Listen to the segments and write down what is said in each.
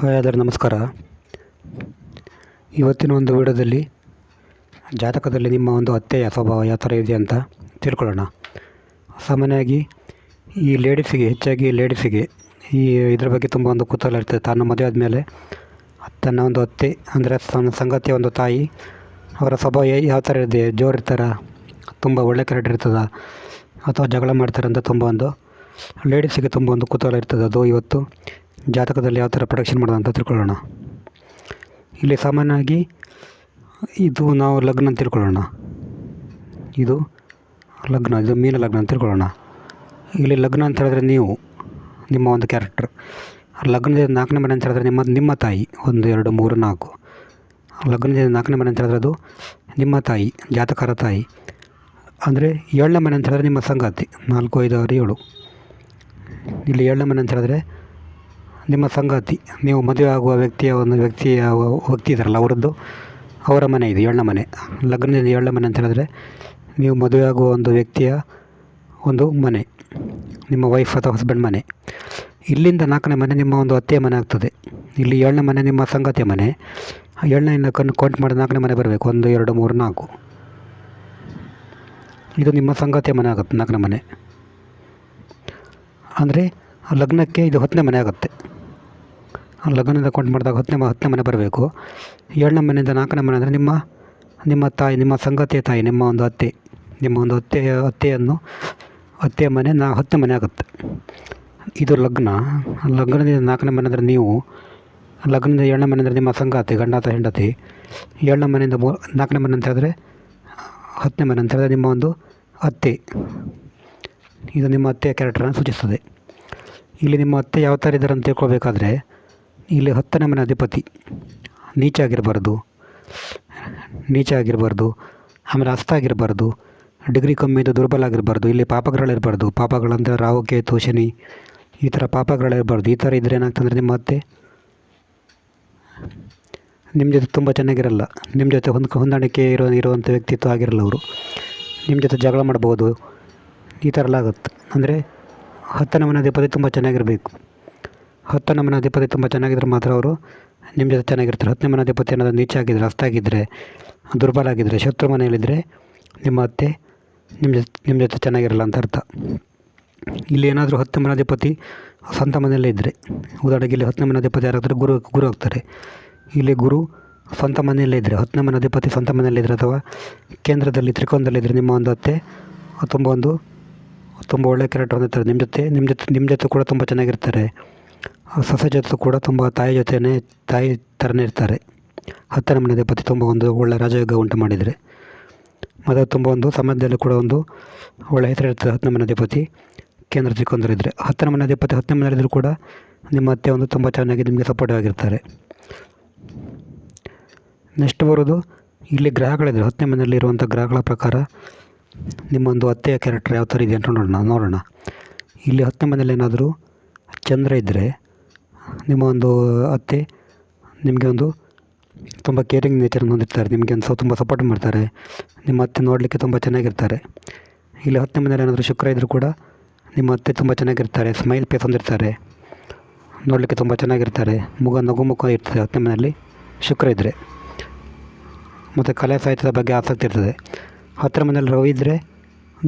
Hi ನಮಸ್ಕಾರ. ಇವತ್ತಿನ ಒಂದು ವಿಡಿಯೋದಲ್ಲಿ ಜಾತಕದಲ್ಲಿ ನಿಮ್ಮ ಒಂದು ಅತ್ತೆಯ ಸ್ವಭಾವ ಯಾವ ಥರ ಇದೆ ಅಂತ ತಿಳ್ಕೊಳ್ಳೋಣ. ಸಾಮಾನ್ಯವಾಗಿ ಈ ಲೇಡೀಸಿಗೆ, ಹೆಚ್ಚಾಗಿ ಲೇಡೀಸಿಗೆ ಈ ಇದ್ರ ಬಗ್ಗೆ ತುಂಬ ಒಂದು ಕುತೂಹಲ ಇರ್ತದೆ. ತಾನು ಮದುವೆ ಆದಮೇಲೆ ತನ್ನ ಒಂದು ಅತ್ತೆ, ಅಂದರೆ ತನ್ನ ಸಂಗತಿಯ ಒಂದು ತಾಯಿ, ಅವರ ಸ್ವಭಾವ ಯಾವ ಥರ ಇದೆ? ಜೋರು ಇರ್ತಾರ ತುಂಬ ಒಳ್ಳೆ ಕ್ಯಾರೆಕ್ಟರ್ ಇರ್ತದ? ಅಥವಾ ಜಗಳ ಮಾಡ್ತಾರಂತ ತುಂಬ ಒಂದು ಲೇಡೀಸಿಗೆ ತುಂಬ ಒಂದು ಕುತೂಹಲ ಇರ್ತದೆ. ಅದು ಇವತ್ತು ಜಾತಕದಲ್ಲಿ ಯಾವ ಥರ ಪ್ರೊಡಕ್ಷನ್ ಮಾಡೋದು ಅಂತ ತಿಳ್ಕೊಳ್ಳೋಣ. ಇಲ್ಲಿ ಸಾಮಾನ್ಯವಾಗಿ ಇದು ನಾವು ಲಗ್ನ ಅಂತ ತಿಳ್ಕೊಳ್ಳೋಣ. ಇದು ಲಗ್ನ, ಇದು ಮೀನ ಲಗ್ನ ಅಂತ ತಿಳ್ಕೊಳ್ಳೋಣ. ಇಲ್ಲಿ ಲಗ್ನ ಅಂತ ಹೇಳಿದ್ರೆ ನೀವು, ನಿಮ್ಮ ಒಂದು ಕ್ಯಾರೆಕ್ಟರ್ ಲಗ್ನದಿಂದ ನಾಲ್ಕನೇ ಮನೆ ಅಂತ ಹೇಳಿದ್ರೆ ನಿಮ್ಮ ನಿಮ್ಮ ತಾಯಿ, ಒಂದು, ಎರಡು, ಮೂರು, ನಾಲ್ಕು. ಲಗ್ನದಿಂದ ನಾಲ್ಕನೇ ಮನೆ ಅಂತ ಹೇಳಿದ್ರೆ ಅದು ನಿಮ್ಮ ತಾಯಿ, ಜಾತಕರ ತಾಯಿ. ಅಂದರೆ ಏಳನೇ ಮನೆ ಅಂತ ಹೇಳಿದ್ರೆ ನಿಮ್ಮ ಸಂಗಾತಿ, ನಾಲ್ಕು, ಐದು, ಆರು, ಏಳು. ಇಲ್ಲಿ ಏಳನೇ ಮನೆ ಅಂತ ಹೇಳಿದ್ರೆ ನಿಮ್ಮ ಸಂಗಾತಿ, ನೀವು ಮದುವೆ ಆಗುವ ವ್ಯಕ್ತಿಯ ಒಂದು ವ್ಯಕ್ತಿಯ ವ್ಯಕ್ತಿ ಇದ್ದಾರಲ್ಲ ಅವರದ್ದು ಅವರ ಮನೆ ಇದು, ಏಳನೇ ಮನೆ. ಲಗ್ನದಿಂದ ಏಳನೇ ಮನೆ ಅಂತ ಹೇಳಿದ್ರೆ ನೀವು ಮದುವೆ ಆಗುವ ಒಂದು ವ್ಯಕ್ತಿಯ ಒಂದು ಮನೆ, ನಿಮ್ಮ ವೈಫ್ ಅಥವಾ ಹಸ್ಬೆಂಡ್ ಮನೆ. ಇಲ್ಲಿಂದ ನಾಲ್ಕನೇ ಮನೆ ನಿಮ್ಮ ಒಂದು ಅತ್ತೆಯ ಮನೆ ಆಗ್ತದೆ. ಇಲ್ಲಿ ಏಳನೇ ಮನೆ ನಿಮ್ಮ ಸಂಗಾತಿಯ ಮನೆ. ಏಳನೇ ಕಣ್ಣು ಕೌಂಟ್ ಮಾಡಿ ನಾಲ್ಕನೇ ಮನೆ ಬರಬೇಕು. ಒಂದು, ಎರಡು, ಮೂರು, ನಾಲ್ಕು. ಇದು ನಿಮ್ಮ ಸಂಗಾತಿಯ ಮನೆ ಆಗುತ್ತೆ, ನಾಲ್ಕನೇ ಮನೆ. ಅಂದರೆ ಲಗ್ನಕ್ಕೆ ಇದು ಹತ್ತನೇ ಮನೆ ಆಗುತ್ತೆ. ಆ ಲಗ್ನದಿಂದ ಕೌಂಟ್ ಮಾಡಿದಾಗ ಹತ್ತನೇ ಹತ್ತನೇ ಮನೆ ಬರಬೇಕು. ಏಳನೇ ಮನೆಯಿಂದ ನಾಲ್ಕನೇ ಮನೆ ಅಂದರೆ ನಿಮ್ಮ ನಿಮ್ಮ ತಾಯಿ, ನಿಮ್ಮ ಸಂಗತಿಯ ತಾಯಿ, ನಿಮ್ಮ ಒಂದು ಅತ್ತೆ, ನಿಮ್ಮ ಒಂದು ಅತ್ತೆ ಅತ್ತೆಯನ್ನು, ಅತ್ತೆಯ ಮನೆ ನಾ ಹತ್ತನೇ ಮನೆ ಆಗುತ್ತೆ. ಇದು ಲಗ್ನ. ಲಗ್ನದಿಂದ ನಾಲ್ಕನೇ ಮನೆ ಅಂದರೆ ನೀವು, ಲಗ್ನದಿಂದ ಏಳನೇ ಮನೆ ಅಂದರೆ ನಿಮ್ಮ ಸಂಗಾತಿ, ಗಂಡ ಅಥವಾ ಹೆಂಡತಿ. ಏಳನೇ ಮನೆಯಿಂದ ಮೂ, ನಾಲ್ಕನೇ ಮನೆ ಅಂತ ಹೇಳಿದ್ರೆ, ಹತ್ತನೇ ಮನೆ ಅಂತ ಹೇಳಿದ್ರೆ ನಿಮ್ಮ ಒಂದು ಅತ್ತೆ. ಇದು ನಿಮ್ಮ ಅತ್ತೆಯ ಕ್ಯಾರೆಕ್ಟರನ್ನು ಸೂಚಿಸ್ತದೆ ಇಲ್ಲಿ ನಿಮ್ಮ ಅತ್ತೆ ಯಾವ ಥರ ಇದ್ದಾರೆ ಅಂತ ತಿಳ್ಕೊಳ್ಬೇಕಾದ್ರೆ, ಇಲ್ಲಿ ಹತ್ತನೇ ಮನೆ ಅಧಿಪತಿ. ನೀಚ ಆಗಿರಬಾರ್ದು ನೀಚ ಆಮೇಲೆ ಹಸ್ತ ಆಗಿರಬಾರ್ದು ಡಿಗ್ರಿ ಕಮ್ಮಿ ಇದು ದುರ್ಬಲ ಆಗಿರಬಾರ್ದು ಇಲ್ಲಿ ಪಾಪಗಳಿರಬಾರ್ದು ಪಾಪಗಳಂದರೆ ರಾಹು, ಕೇತು, ಶನಿ, ಈ ಥರ ಪಾಪಗಳಿರಬಾರ್ದು ಈ ಥರ ಇದ್ದರೆ ಏನಾಗ್ತಂದ್ರೆ ನಿಮ್ಮ ಅತ್ತೆ? ನಿಮ್ಮ ಜೊತೆ ತುಂಬ ಚೆನ್ನಾಗಿರಲ್ಲ. ನಿಮ್ಮ ಜೊತೆ ಹೊಂದ್ಕ ಹೊಂದಾಣಿಕೆ ಇರೋ ಇರುವಂಥ ವ್ಯಕ್ತಿತ್ವ ಆಗಿರಲ್ಲ ಅವರು. ನಿಮ್ಮ ಜೊತೆ ಜಗಳ ಮಾಡ್ಬೋದು. ಈ ಥರ ಎಲ್ಲ ಆಗುತ್ತೆ. ಅಂದರೆ ಹತ್ತು ಅಧಿಪತಿ ತುಂಬ ಚೆನ್ನಾಗಿರಬೇಕು. ಹತ್ತು ತುಂಬ ಚೆನ್ನಾಗಿದ್ರೆ ಮಾತ್ರ ಅವರು ನಿಮ್ಮ ಜೊತೆ ಚೆನ್ನಾಗಿರ್ತಾರೆ. ಹತ್ತು ಮನೆ ಅಧಿಪತಿ ಏನಾದರೂ ನೀಚ ಆಗಿದ್ದರೆ ಹಸ್ತಾಗಿದ್ದರೆ ದುರ್ಬಲ ಆಗಿದ್ದರೆ ಶತ್ರು ಮನೆಯಲ್ಲಿದ್ದರೆ ನಿಮ್ಮ ಅತ್ತೆ ನಿಮ್ಮ ಜೊತೆ ನಿಮ್ಮ ಜೊತೆ ಚೆನ್ನಾಗಿರಲ್ಲ ಅಂತ ಅರ್ಥ. ಇಲ್ಲಿ ಏನಾದರೂ ಹತ್ತು ಸ್ವಂತ ಮನೆಯಲ್ಲೇ ಇದ್ದರೆ ಉದಾಹರಣೆಗೆ ಇಲ್ಲಿ ಹತ್ತನೇ ಮನೆ ಅಧಿಪತಿ ಯಾರಾಗ್ತಾರೆ ಗುರು ಗುರು ಆಗ್ತಾರೆ. ಇಲ್ಲಿ ಗುರು ಸ್ವಂತ ಮನೆಯಲ್ಲೇ ಇದ್ದರೆ ಹತ್ತನೇ ಮನೆ ಅಧಿಪತಿ ಸ್ವಂತ ಮನೆಯಲ್ಲಿದ್ದರೆ ಅಥವಾ ಕೇಂದ್ರದಲ್ಲಿ ತ್ರಿಕೋನದಲ್ಲಿದ್ದರೆ ನಿಮ್ಮ ಒಂದು ಅತ್ತೆ ತುಂಬ ಒಂದು ತುಂಬ ಒಳ್ಳೆಯ ಕ್ಯಾರೆಕ್ಟರ್ ಹೊಂದಿರ್ತಾರೆ ನಿಮ್ಮ ಜೊತೆ ನಿಮ್ಮ ಜೊತೆ ನಿಮ್ಮ ಜೊತೆ ಕೂಡ ತುಂಬ ಚೆನ್ನಾಗಿರ್ತಾರೆ. ಸೊಸೆ ಜೊತೆ ಕೂಡ ತುಂಬ ತಾಯಿ ಜೊತೆನೇ, ತಾಯಿ ಥರನೇ ಇರ್ತಾರೆ. ಹತ್ತಿರ ಮನೆ ಅಧಿಪತಿ ತುಂಬ ಒಂದು ಒಳ್ಳೆಯ ರಾಜಯೋಗ ಉಂಟು ಮಾಡಿದರೆ. ಮತ್ತು ತುಂಬ ಒಂದು ಸಮಾಜದಲ್ಲಿ ಕೂಡ ಒಂದು ಒಳ್ಳೆಯ ಹೆಸರು ಇರ್ತದೆ ಹತ್ತನೇ ಮನೆ ಅಧಿಪತಿ ಕೇಂದ್ರ ತ್ರಿಕೋನದಲ್ಲಿದ್ದರೆ ಹತ್ತನೇ ಮನೆ ಅಧಿಪತಿ ಹತ್ತನೇ ಮನೆಯಲ್ಲಿದ್ದರೂ ಕೂಡ ನಿಮ್ಮ ಅತ್ತೆ ಒಂದು ತುಂಬ ಚೆನ್ನಾಗಿ ನಿಮಗೆ ಸಪೋರ್ಟಿವ್ ಆಗಿರ್ತಾರೆ. ನೆಕ್ಸ್ಟ್ ಬರೋದು ಇಲ್ಲಿ ಗ್ರಹಗಳಿದ್ದರೆ ಹತ್ತನೇ ಮನೆಯಲ್ಲಿ ಇರುವಂಥ ಗ್ರಹಗಳ ಪ್ರಕಾರ ನಿಮ್ಮೊಂದು ಅತ್ತೆಯ ಕ್ಯಾರೆಕ್ಟರ್ ಯಾವ ಥರ ಇದೆ ಅಂತ ನೋಡೋಣ ನೋಡೋಣ. ಇಲ್ಲಿ ಹತ್ತನೇ ಮನೇಲಿ ಏನಾದರೂ ಚಂದ್ರ ಇದ್ದರೆ ನಿಮ್ಮ ಒಂದು ಅತ್ತೆ ನಿಮಗೆ ಒಂದು ತುಂಬ ಕೇರಿಂಗ್ ನೇಚರ್ ಹೊಂದಿರ್ತಾರೆ, ನಿಮಗೆ ಒಂದು ತುಂಬ ಸಪೋರ್ಟ್ ಮಾಡ್ತಾರೆ, ನಿಮ್ಮ ಅತ್ತೆ ನೋಡಲಿಕ್ಕೆ ತುಂಬ ಚೆನ್ನಾಗಿರ್ತಾರೆ. ಇಲ್ಲಿ ಹತ್ತನೇ ಮನೇಲಿ ಏನಾದರೂ ಶುಕ್ರ ಇದ್ದರೂ ಕೂಡ ನಿಮ್ಮ ಅತ್ತೆ ತುಂಬ ಚೆನ್ನಾಗಿರ್ತಾರೆ ಸ್ಮೈಲ್ ಪೇಸ್ ಹೊಂದಿರ್ತಾರೆ, ನೋಡಲಿಕ್ಕೆ ತುಂಬ ಚೆನ್ನಾಗಿರ್ತಾರೆ ಮುಗ ನಗು ಮುಖ ಇರ್ತದೆ ಹತ್ತನೇ ಮನೆಯಲ್ಲಿ ಶುಕ್ರ ಇದ್ದರೆ ಮತ್ತು ಕಲೆ ಸಾಹಿತ್ಯದ ಬಗ್ಗೆ ಆಸಕ್ತಿ ಇರ್ತದೆ. ಹತ್ತಿರ ಮನೇಲಿ ರವಿ ಇದ್ದರೆ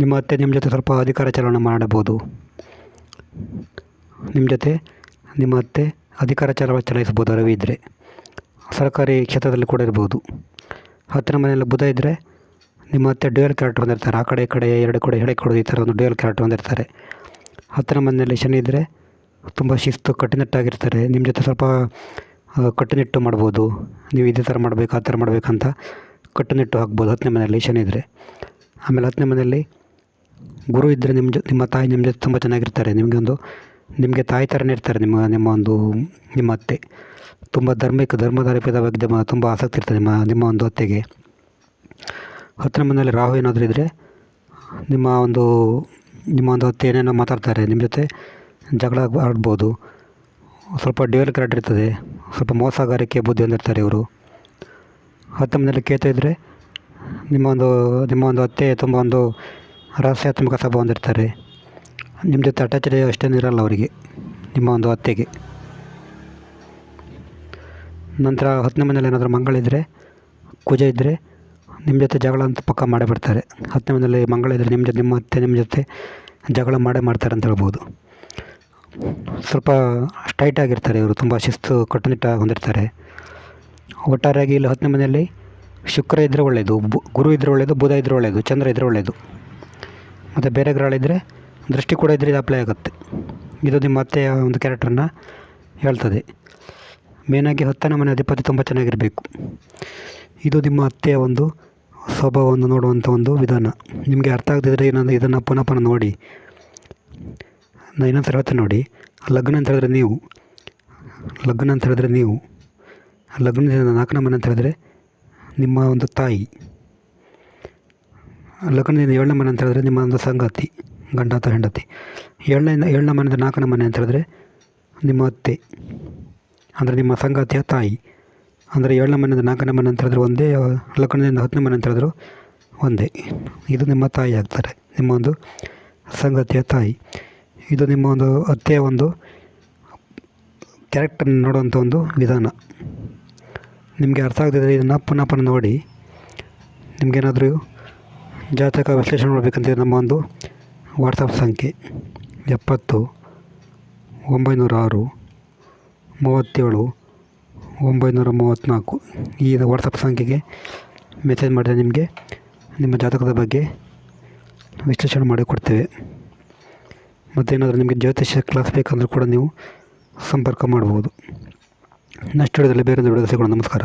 ನಿಮ್ಮ ಅತ್ತೆ ನಿಮ್ಮ ಜೊತೆ ಸ್ವಲ್ಪ ಅಧಿಕಾರ ಚಲಾವಣೆ ಮಾಡಬಹುದು. ನಿಮ್ಮ ಜೊತೆ ನಿಮ್ಮ ಅತ್ತೆ ಅಧಿಕಾರ ಚಲನ ಚಲಾಯಿಸ್ಬೋದು ರವಿ ಇದ್ದರೆ ಸರ್ಕಾರಿ ಕ್ಷೇತ್ರದಲ್ಲಿ ಕೂಡ ಇರ್ಬೋದು. ಹತ್ತಿರ ಮನೆಯಲ್ಲಿ ಬುಧ ಇದ್ದರೆ ನಿಮ್ಮ ಅತ್ತೆ ಡ್ಯೂಯಲ್ ಕ್ಯಾರೆಕ್ಟರ್ ಹೊಂದಿರ್ತಾರೆ. ಆ ಕಡೆ ಈ ಕಡೆ, ಎರಡು ಕಡೆ ಹೇಳಿ ಕೊಡೋದು ಈ ಥರ ಒಂದು ಡ್ಯೂಯಲ್ ಕ್ಯಾರೆಕ್ಟರ್ ಹೊಂದಿರ್ತಾರೆ. ಹತ್ತಿರ ಮನೆಯಲ್ಲಿ ಶನಿ ಇದ್ದರೆ ತುಂಬ ಶಿಸ್ತು, ಕಟ್ಟುನಿಟ್ಟಾಗಿರ್ತಾರೆ. ನಿಮ್ಮ ಜೊತೆ ಸ್ವಲ್ಪ ಕಟ್ಟುನಿಟ್ಟು ಮಾಡ್ಬೋದು. ನೀವು ಇದೇ ಥರ ಮಾಡಬೇಕು, ಆ ಥರ ಮಾಡಬೇಕಂತ ಕಟ್ಟುನಿಟ್ಟು ಹಾಕ್ಬೋದು. ಹತ್ತನೇ ಮನೆಯಲ್ಲಿ ಶನಿ ಇದ್ದರೆ ಆಮೇಲೆ ಹತ್ತನೇ ಮನೆಯಲ್ಲಿ ಗುರು ಇದ್ದರೆ ನಿಮ್ಮ ಜೊ, ನಿಮ್ಮ ತಾಯಿ ನಿಮ್ಮ ಜೊತೆ ತುಂಬ ಚೆನ್ನಾಗಿರ್ತಾರೆ. ನಿಮಗೆ ಒಂದು, ನಿಮಗೆ ತಾಯಿ ಥರನೇ ಇರ್ತಾರೆ ನಿಮ್ಮ ನಿಮ್ಮ ಒಂದು, ನಿಮ್ಮ ಅತ್ತೆ. ತುಂಬ ಧಾರ್ಮಿಕ ಧರ್ಮಧಾರಿಪದ ಬಗ್ಗೆ ತುಂಬ ಆಸಕ್ತಿ ಇರ್ತದೆ ನಿಮ್ಮ ನಿಮ್ಮ ಒಂದು ಅತ್ತೆಗೆ. ಹತ್ತನೇ ಮನೆಯಲ್ಲಿ ರಾಹು ಏನಾದರೂ ಇದ್ದರೆ ನಿಮ್ಮ ಒಂದು ನಿಮ್ಮ ಒಂದು ಅತ್ತೆ ಏನೇನೋ ಮಾತಾಡ್ತಾರೆ. ನಿಮ್ಮ ಜೊತೆ ಜಗಳ ಆಡ್ಬೋದು. ಸ್ವಲ್ಪ ಡ್ಯೂಯಲ್ ಕ್ರಾಟ್ ಇರ್ತದೆ. ಸ್ವಲ್ಪ ಮೋಸಗಾರಿಕೆ ಬುದ್ಧಿ ಹೊಂದಿರ್ತಾರೆ ಇವರು. ಹತ್ತು ಮನೆಯಲ್ಲಿ ಕೇತು ಇದ್ದರೆ ನಿಮ್ಮ ಒಂದು ನಿಮ್ಮ ಒಂದು ಅತ್ತೆ ತುಂಬ ಒಂದು ರಹಸ್ಯಾತ್ಮಕ ಸಭೆ ಹೊಂದಿರ್ತಾರೆ. ನಿಮ್ಮ ಜೊತೆ ಅಟ್ಯಾಚ್ಡ್ ಅಷ್ಟೇನು ಇರಲ್ಲ ಅವರಿಗೆ, ನಿಮ್ಮ ಒಂದು ಅತ್ತೆಗೆ. ನಂತರ ಹತ್ತನೇ ಮನೇಲಿ ಏನಾದರೂ ಮಂಗಳಿದ್ದರೆ ಕುಜ ಇದ್ದರೆ ನಿಮ್ಮ ಜೊತೆ ಜಗಳ ಅಂತ ಪಕ್ಕ ಮಾಡೇ ಬಿಡ್ತಾರೆ ಹತ್ತನೇ ಮನೇಲಿ ಮಂಗಳ ಇದ್ದರೆ ನಿಮ್ಮ ಜೊತೆ, ನಿಮ್ಮ ಅತ್ತೆ ನಿಮ್ಮ ಜೊತೆ ಜಗಳ ಮಾಡೇ ಮಾಡ್ತಾರೆ ಅಂತ ಹೇಳ್ಬೋದು. ಸ್ವಲ್ಪ ಸ್ಟ್ರೈಟ್ ಆಗಿರ್ತಾರೆ ಇವರು, ತುಂಬ ಶಿಸ್ತು ಕಟ್ಟುನಿಟ್ಟಾಗಿ ಹೊಂದಿರ್ತಾರೆ. ಒಟ್ಟಾರೆಯಾಗಿ ಇಲ್ಲಿ ಹತ್ತನೇ ಮನೆಯಲ್ಲಿ ಶುಕ್ರ ಇದ್ದರೆ ಒಳ್ಳೆಯದು ಗುರು ಇದ್ದರೆ ಒಳ್ಳೆಯದು ಬುಧ ಇದ್ದರೆ ಒಳ್ಳೆಯದು ಚಂದ್ರ ಇದ್ದರೆ ಒಳ್ಳೆಯದು ಮತ್ತು ಬೇರೆ ಗ್ರಹಗಳಿದ್ದರೆ ದೃಷ್ಟಿ ಕೂಡ ಇದ್ದರೆ ಇದು ಅಪ್ಲೈ ಆಗುತ್ತೆ. ಇದು ನಿಮ್ಮ ಅತ್ತೆಯ ಒಂದು ಕ್ಯಾರೆಕ್ಟರನ್ನ ಹೇಳ್ತದೆ. ಮೇನಾಗಿ ಹತ್ತನೇ ಮನೆ ಅಧಿಪತಿ ತುಂಬ ಚೆನ್ನಾಗಿರಬೇಕು. ಇದು ನಿಮ್ಮ ಅತ್ತೆಯ ಒಂದು ಸ್ವಭಾವವನ್ನು ನೋಡುವಂಥ ಒಂದು ವಿಧಾನ. ನಿಮಗೆ ಅರ್ಥ ಆಗದಿದ್ದರೆ ಏನಂದರೆ ಇದನ್ನು ಪುನಃ ಪುನಃ ನೋಡಿ. ನಾನು ಇನ್ನೊಂದು ಹೇಳ್ತೀನಿ ನೋಡಿ. ಲಗ್ನ ಅಂತ ಹೇಳಿದ್ರೆ ನೀವು. ಲಗ್ನ ಅಂತ ಹೇಳಿದ್ರೆ ನೀವು. ಲಗ್ನದಿಂದ ನಾಲ್ಕನೇ ಮನೆ ಅಂತ ಹೇಳಿದ್ರೆ ನಿಮ್ಮ ಒಂದು ತಾಯಿ. ಲಗ್ನದಿಂದ ಏಳನೇ ಮನೆ ಅಂತ ಹೇಳಿದ್ರೆ ನಿಮ್ಮ ಒಂದು ಸಂಗಾತಿ ಗಂಡ ಅಥವಾ ಹೆಂಡತಿ. ಏಳನೇ ಏಳನೇ ಮನೆಯಿಂದ ನಾಲ್ಕನೇ ಮನೆ ಅಂತ ಹೇಳಿದ್ರೆ ನಿಮ್ಮ ಅತ್ತೆ, ಅಂದರೆ ನಿಮ್ಮ ಸಂಗಾತಿಯ ತಾಯಿ. ಅಂದರೆ ಏಳನೇ ಮನೆಯಿಂದ ನಾಲ್ಕನೇ ಮನೆ ಅಂತ ಹೇಳಿದ್ರೆ ಒಂದೇ, ಲಗ್ನದಿಂದ ಹತ್ತನೇ ಮನೆ ಅಂತ ಹೇಳಿದ್ರು ಒಂದೇ. ಇದು ನಿಮ್ಮ ತಾಯಿ ಆಗ್ತಾರೆ, ನಿಮ್ಮ ಒಂದು ಸಂಗಾತಿಯ ತಾಯಿ. ಇದು ನಿಮ್ಮ ಒಂದು ಅತ್ತೆಯ ಒಂದು ಕ್ಯಾರೆಕ್ಟರ್ ನೋಡುವಂಥ ಒಂದು ವಿಧಾನ. ನಿಮಗೆ ಅರ್ಥ ಆಗದಿದ್ದರೆ ಇದನ್ನು ಪುನಃ ಪುನಃ ನೋಡಿ. ನಿಮಗೇನಾದರೂ ಜಾತಕ ವಿಶ್ಲೇಷಣೆ ಮಾಡಬೇಕಂತ ನಮ್ಮ ಒಂದು ವಾಟ್ಸಪ್ ಸಂಖ್ಯೆ ಎಪ್ಪತ್ತು, ಒಂಬೈನೂರ ಆರು, ಮೂವತ್ತೇಳು, ಒಂಬೈನೂರ ಮೂವತ್ತ್ನಾಲ್ಕು. ಈ ವಾಟ್ಸಪ್ ಸಂಖ್ಯೆಗೆ ಮೆಸೇಜ್ ಮಾಡಿದರೆ ನಿಮಗೆ ನಿಮ್ಮ ಜಾತಕದ ಬಗ್ಗೆ ವಿಶ್ಲೇಷಣೆ ಮಾಡಿ ಕೊಡ್ತೇವೆ. ಮತ್ತೇನಾದರೂ ನಿಮಗೆ ಜ್ಯೋತಿಷ್ಯ ಕ್ಲಾಸ್ ಬೇಕಂದರೂ ಕೂಡ ನೀವು ಸಂಪರ್ಕ ಮಾಡ್ಬೋದು. ನೆಕ್ಸ್ಟ್ ಹಿಡಿದಲ್ಲಿ ಬೇರೆ ದೊಡ್ಡ ಸಿಗೋಣ ನಮಸ್ಕಾರ.